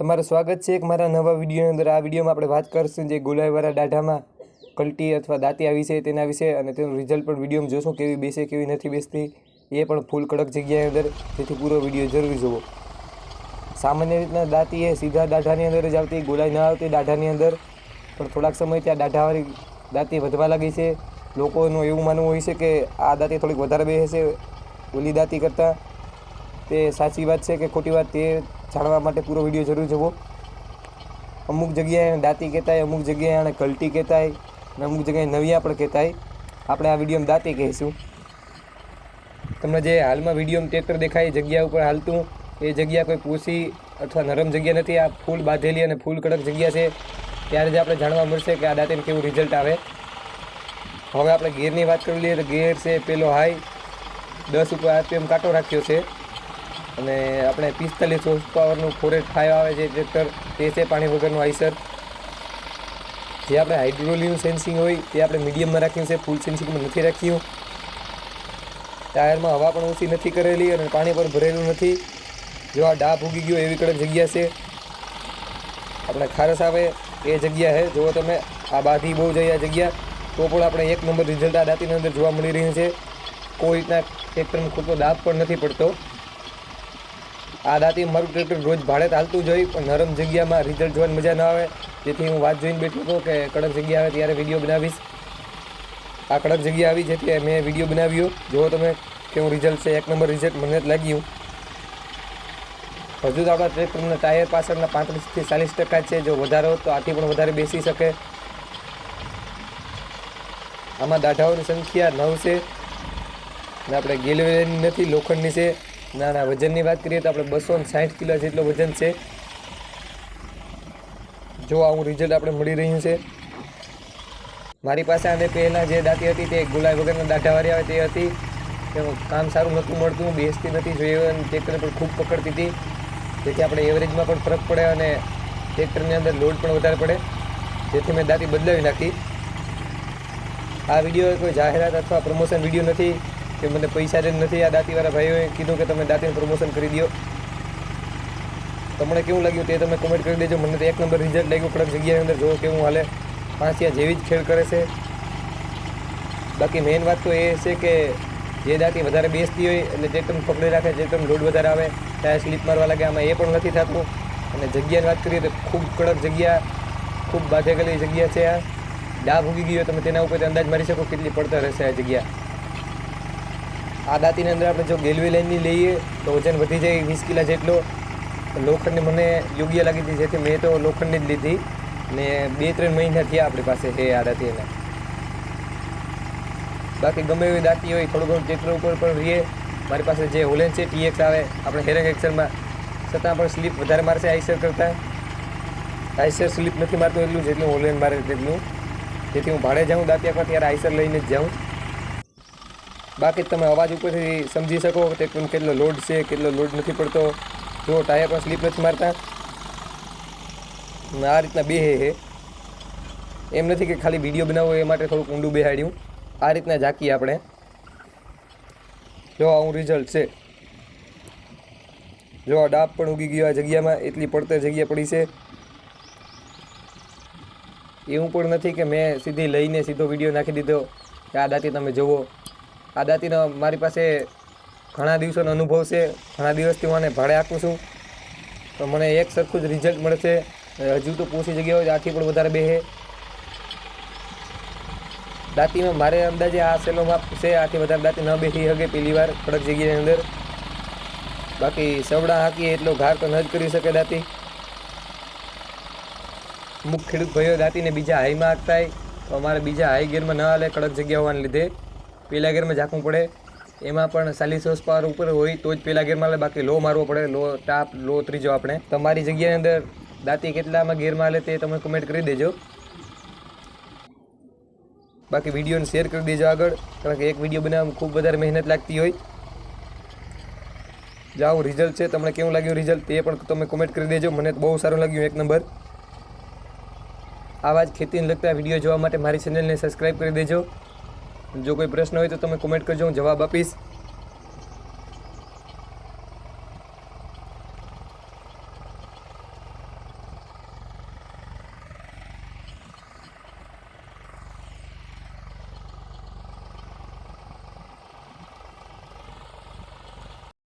તમારું સ્વાગત છે એક મારા નવા વિડીયોની અંદર. આ વિડીયોમાં આપણે વાત કરીશું જે ગુલાઈવાળા દાઢામાં કલ્ટી અથવા દાંતિયા વિશે તેના વિશે અને તેનું રિઝલ્ટ પણ વિડીયોમાં જોશું, કેવી બેસે, કેવી નથી બેસતી. એ પણ ફૂલ કડક જગ્યાની અંદર. જેથી પૂરો વીડિયો જરૂરી જુઓ. સામાન્ય રીતના દાંતી એ સીધા દાઢાની અંદર જ આવતી ગુલાઈ ન આવતી દાઢાની અંદર. પણ થોડાક સમય ત્યાં દાઢાવાળી દાંતી વધવા લાગી છે. લોકોનું એવું માનવું હોય છે કે આ દાંતી થોડીક વધારે બેસે છે. ઓલી દાંતી કરતાં તે સાચી વાત છે કે ખોટી વાત તે જાણવા માટે પૂરો વીડિયો જરૂર જોવો. અમુક જગ્યાએ એને દાંતી કહેતાય, અમુક જગ્યાએ આને કલટી કહેતાય, અને અમુક જગ્યાએ નવિયા પણ કહેતાય. આપણે આ વિડીયોમાં દાંતી કહીશું. તમને જે હાલમાં વિડીયોમાં ટ્રેક્ટર દેખાય એ જગ્યા ઉપર હાલતું, એ જગ્યા કોઈ પોસી અથવા નરમ જગ્યા નથી, આ ફૂલ બાંધેલી અને ફૂલ કડક જગ્યા છે, ત્યારે જ આપણે જાણવા મળશે કે આ દાંતીને કેવું રિઝલ્ટ આવે. હવે આપણે ગેરની વાત કરી લઈએ તો ગેર છે, પેલો હાઈ, દસ ઉપર આરપીએમ કાંટો રાખ્યો છે. અને આપણે પિસ્તાલીસ હોર્સ પાવરનું ફોરેટ ફાઈવ આવે છે ટ્રેક્ટર તે છે પાણી વગરનું આઈસર જે આપણે હાઇડ્રોલિયમ સેન્સિંગ હોય, તે આપણે મીડિયમમાં રાખ્યું છે ફૂલ સેન્સિંગમાં નથી રાખ્યું. ટાયરમાં હવા પણ ઓછી નથી કરેલી અને પાણી પણ ભરેલું નથી. જો આ ડાબ ઉગી ગયો એવી કડક જગ્યા છે. આપણે ખારસ આવે એ જગ્યા છે જુઓ તમે, આ બાધી બહુ જાય આ જગ્યા. તો પણ આપણે એક નંબર રિઝલ્ટ આ દાંતીની અંદર જોવા મળી રહ્યું છે. કોઈ રીતના ટ્રેક્ટરમાં ખોટો દાબ પણ નથી પડતો. આ દાંતી મારું ટ્રેક્ટર રોજ ભાડે ચાલતું જ પણ નરમ જગ્યામાં રિઝલ્ટ જોવાની મજા ન આવે. જેથી હું વાત જોઈને બેઠો હતો કે કડક જગ્યા આવે ત્યારે વીડિયો બનાવીશ. આ કડક જગ્યા આવી જેથી મેં વીડિયો બનાવ્યો. જુઓ તમે કેવું રિઝલ્ટ છે. એક નંબર રિઝલ્ટ મને જ લાગ્યું. હજુ તો આપણા ટ્રેક્ટરના ટાયર પાછળના પાંત્રીસથી ચાલીસ ટકા છે. જો વધારે તો આથી પણ વધારે બેસી શકે. આમાં દાઢાઓની સંખ્યા નવ છે. અને આપણે ગેલવેની નથી, લોખંડની છે. ના ના, વજનની વાત કરીએ તો આપણે બસો ને સાઠ કિલો જેટલો વજન છે. જો આવું રિઝલ્ટ આપણે મળી રહ્યું છે. મારી પાસે આને પહેલાં જે દાંતી હતી તે ગુલાબ વગરના દાઢાવાળી આવે તે હતી. તેનું કામ સારું નહોતું મળતું, બેસતી નથી જોઈએ અને ટ્રેક્ટરને પણ ખૂબ પકડતી હતી. જેથી આપણે એવરેજમાં પણ ફરક પડે અને ટ્રેક્ટરની અંદર લોડ પણ વધારે પડે. જેથી મેં દાંતી બદલાવી નાખી. આ વીડિયો કોઈ જાહેરાત અથવા પ્રમોશન વીડિયો નથી. કે મને પૈસા જ નથી, આ દાંતીવાળા ભાઈઓએ કીધું કે તમે દાંતીનું પ્રમોશન કરી દો તમને કેવું લાગ્યું તે તમે કોમેન્ટ કરી દેજો. મને તો એક નંબર રિઝલ્ટ લાગ્યું કડક જગ્યાની અંદર જો કેવું હાલે. પાંચિયા જેવી જ ખેડ કરે છે. બાકી મેઇન વાત તો એ છે કે જે દાંતી વધારે બેસતી હોય એટલે જે તમે પકડી રાખે, જે તમે લોડ વધારે આવે, ત્યાં સ્લીપ મારવા લાગે, આમાં એ પણ નથી થતું. અને જગ્યાની વાત કરીએ તો ખૂબ કડક જગ્યા, ખૂબ બાધેગલી જગ્યા છે આ. ડાબ ઉગી ગયો તમે તેના ઉપર અંદાજ મારી શકો કેટલી પડતર રહેશે આ જગ્યા. આ દાંતીની અંદર આપણે જો ગેલવી લાઈનની લઈએ, તો વજન વધી જાય વીસ કિલા જેટલો. લોખંડની મને યોગ્ય લાગી હતી, જેથી મેં તો લોખંડની જ લીધી. ને બે ત્રણ મહિના થયા આપણી પાસે છે આ દાંતી એના બાકી ગમે એવી દાંતી હોય, થોડું ઘણું ટ્રેક્ટર ઉપર પણ રહીએ. મારી પાસે જે હોલેન છે ટીએક્સ આવે, આપણે હેરંગ એક્સરમાં છતાં પણ સ્લીપ વધારે મારશે આઈસર કરતાં. આઈસર સ્લીપ નથી મારતું એટલું જેટલું હોલેન મારે તેટલું. જેથી હું ભાડે જાઉં, દાંતિયા પર ત્યારે આઈસર લઈને જ જાઉં. બાકી તમે અવાજ ઉપરથી સમજી શકો કે કેટલો લોડ છે, કેટલો લોડ નથી પડતો. જો ટાયર પણ સ્લીપ નથી મારતા, આ રીતના બે હે એમ નથી કે ખાલી વીડિયો બનાવવો એ માટે થોડુંક ઊંડું બેહાડ્યું. આ રીતના ઝાંકીએ આપણે. જો આવું રિઝલ્ટ છે. જો ડાબ પણ ઉગી ગયો આ જગ્યામાં, એટલી પડતર જગ્યા પડી છે. એવું પણ નથી કે મેં સીધી લઈને સીધો વીડિયો નાખી દીધો. કે આ દાંતી તમે જુઓ. આ દાંતીનો મારી પાસે ઘણા દિવસોનો અનુભવ છે. ઘણા દિવસથી હું આને ભાડે આપું છું. તો મને એક સરખું જ રિઝલ્ટ મળે છે હજુ તો પૂછી જગ્યાઓ હોય આથી પણ વધારે બેહે. દાંતીમાં મારે અંદાજે આ સેલો માપ છે, આથી વધારે દાંતી ન બેસી શકે પહેલી વાર કડક જગ્યાની અંદર. બાકી સવડા હાંકીએ એટલો ઘાર તો ન જ કરી શકે દાંતી. અમુક ખેડૂત ભાઈઓ દાંતીને બીજા હાઈમાં હાંકતા તો અમારે બીજા હાઈ ગેરમાં ન હાલે કડક જગ્યા હોવાને લીધે. પહેલા ગેરમાં ઝાંકવું પડે. એમાં પણ ચાલીસ હોર્સ પાવર ઉપર હોય તો જ પહેલા ગેરમાં હાલે બાકી લો મારવો પડે. લો ટાપ, લો ત્રીજો આપણે. તમારી જગ્યાની અંદર દાંતી કેટલામાં ગેરમાં હાલે તે તમે કમેન્ટ કરી દેજો. બાકી વિડીયોને શેર કરી દેજો આગળ, કારણ કે એક વીડિયો બનાવવામાં ખૂબ વધારે મહેનત લાગતી હોય. જાઓ રિઝલ્ટ છે, તમને કેવું લાગ્યું રિઝલ્ટ તે પણ તમે કોમેન્ટ કરી દેજો. મને બહુ સારું લાગ્યું એક નંબર. આવા જ ખેતીને લગતા વીડિયો જોવા માટે મારી ચેનલને સબસ્ક્રાઈબ કરી દેજો. જો કોઈ પ્રશ્ન હોય તો તમે કોમેન્ટ કરજો હું જવાબ આપીશ.